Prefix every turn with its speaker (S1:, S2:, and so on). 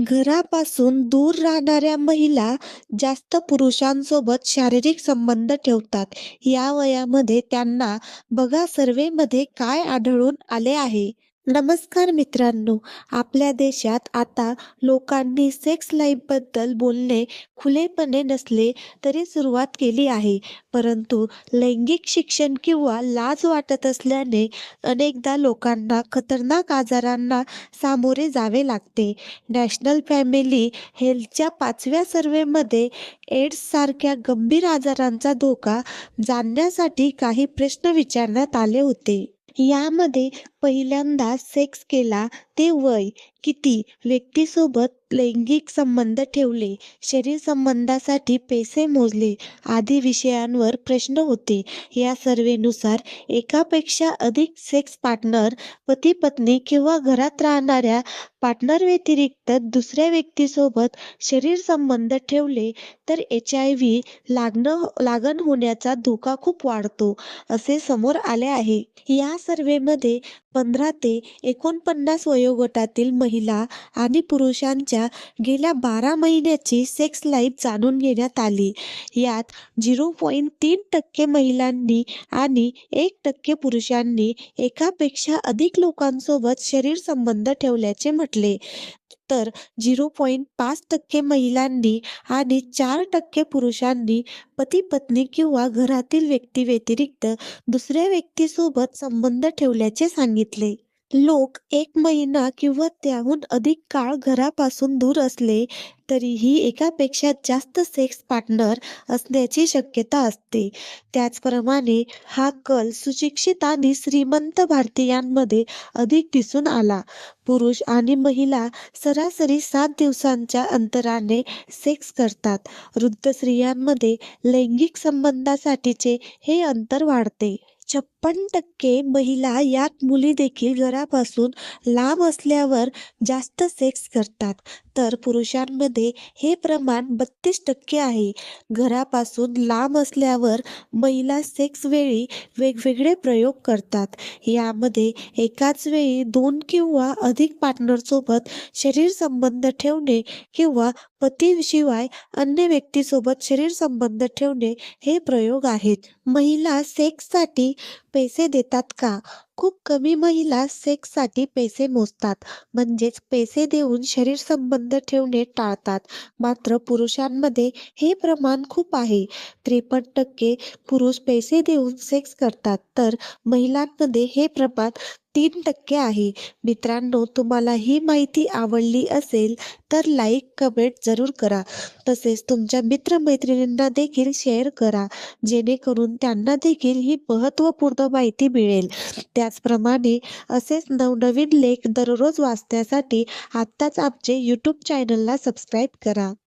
S1: घरापासून दूर राहणाऱ्या महिला जास्त पुरुषांसोबत शारीरिक संबंध ठेवतात. या वयामध्ये त्यांना बघा सर्व्हेमध्ये काय आढळून आले आहे. नमस्कार मित्रांनो, आपल्या देशात आता लोकांनी सेक्स लाईफबद्दल बोलणे खुलेपणे नसले तरी सुरुवात केली आहे. परंतु लैंगिक शिक्षण किंवा लाज वाटत असल्याने अनेकदा लोकांना खतरनाक आजारांना सामोरे जावे लागते. नॅशनल फॅमिली हेल्थच्या पाचव्या सर्वेमध्ये एड्ससारख्या गंभीर आजारांचा धोका जाणण्यासाठी काही प्रश्न विचारण्यात आले होते. यामध्ये पहिल्यांदा सेक्स केला ते वय, किती, व्यक्तीसोबत लैंगिक संबंध ठेवले, शरीर संबंधासाठी पैसे मोजले आदी विषयांवर प्रश्न होते. या सर्व्हेनुसार एकापेक्षा अधिक सेक्स पार्टनर, पती-पत्नी किंवा घरात राहणाऱ्या पार्टनर व्यतिरिक्त दुसऱ्या व्यक्तीसोबत शरीर संबंध ठेवले तर एच आय व्ही एचआयव्ही लागण होण्याचा धोका खूप वाढतो, असे समोर आले आहे. या सर्व्हेमध्ये पंधरा ते एकोणपन्नास वयोगटातील महिला आणि पुरुषांच्या गेल्या बारा महिन्याची सेक्स लाईफ जाणून घेण्यात आली. यात झिरो पॉईंट तीन टक्के महिलांनी आणि एक टक्के पुरुषांनी एकापेक्षा अधिक लोकांसोबत शरीरसंबंध ठेवल्याचे म्हटले, तर झिरो पॉईंट पाच टक्के महिलांनी आणि चार टक्के पुरुषांनी पती-पत्नी किंवा घरातील व्यक्तीव्यतिरिक्त दुसऱ्या व्यक्तीसोबत संबंध ठेवल्याचे सांगितले. लोक एक महिना किंवा त्याहून अधिक काळ घरापासून दूर असले तरीही एकापेक्षा जास्त सेक्स पार्टनर असण्याची शक्यता असते. त्याचप्रमाणे हा कल सुशिक्षित आणि श्रीमंत भारतीयांमध्ये अधिक दिसून आला. पुरुष आणि महिला सरासरी सात दिवसांच्या अंतराने सेक्स करतात. वृद्ध स्त्रियांमध्ये लैंगिक संबंधासाठीचे हे अंतर वाढते. छप्पन टक्के महिला यात मुली देखील घरापासून लांब असल्यावर जास्त सेक्स करतात, तर पुरुषांमध्ये हे प्रमाण बत्तीस टक्के आहे. घरापासून लांब असल्यावर महिला सेक्स वेळी वेगवेगळे प्रयोग करतात. यामध्ये एकाच वेळी दोन किंवा अधिक पार्टनरसोबत शरीरसंबंध ठेवणे किंवा पतीशिवाय अन्य व्यक्तीसोबत शरीरसंबंध ठेवणे हे प्रयोग आहेत. महिला सेक्ससाठी पैसे देतात का? खूप कमी महिला सेक्ससाठी पैसे मोजतात, म्हणजेच पैसे देऊन शरीरसंबंध ठेवणे टाळतात. मात्र पुरुषांमध्ये हे प्रमाण खूप आहे. त्रेपन्न टक्के पुरुष पैसे देऊन सेक्स करतात, तर महिलांमध्ये हे प्रमाण तीन टक्के आहे. मित्रांनो, तुम्हाला ही माहिती आवडली असेल तर लाईक, कमेंट जरूर करा. तसेच तुमच्या मित्र-मैत्रिणींना देखील शेअर करा, जेणेकरून त्यांना देखील ही महत्त्वपूर्ण माहिती मिळेल. त्याचप्रमाणे असेच नवनवीन लेख दररोज वाचण्यासाठी आत्ताच आमचे यूट्यूब चॅनलला सबस्क्राईब करा.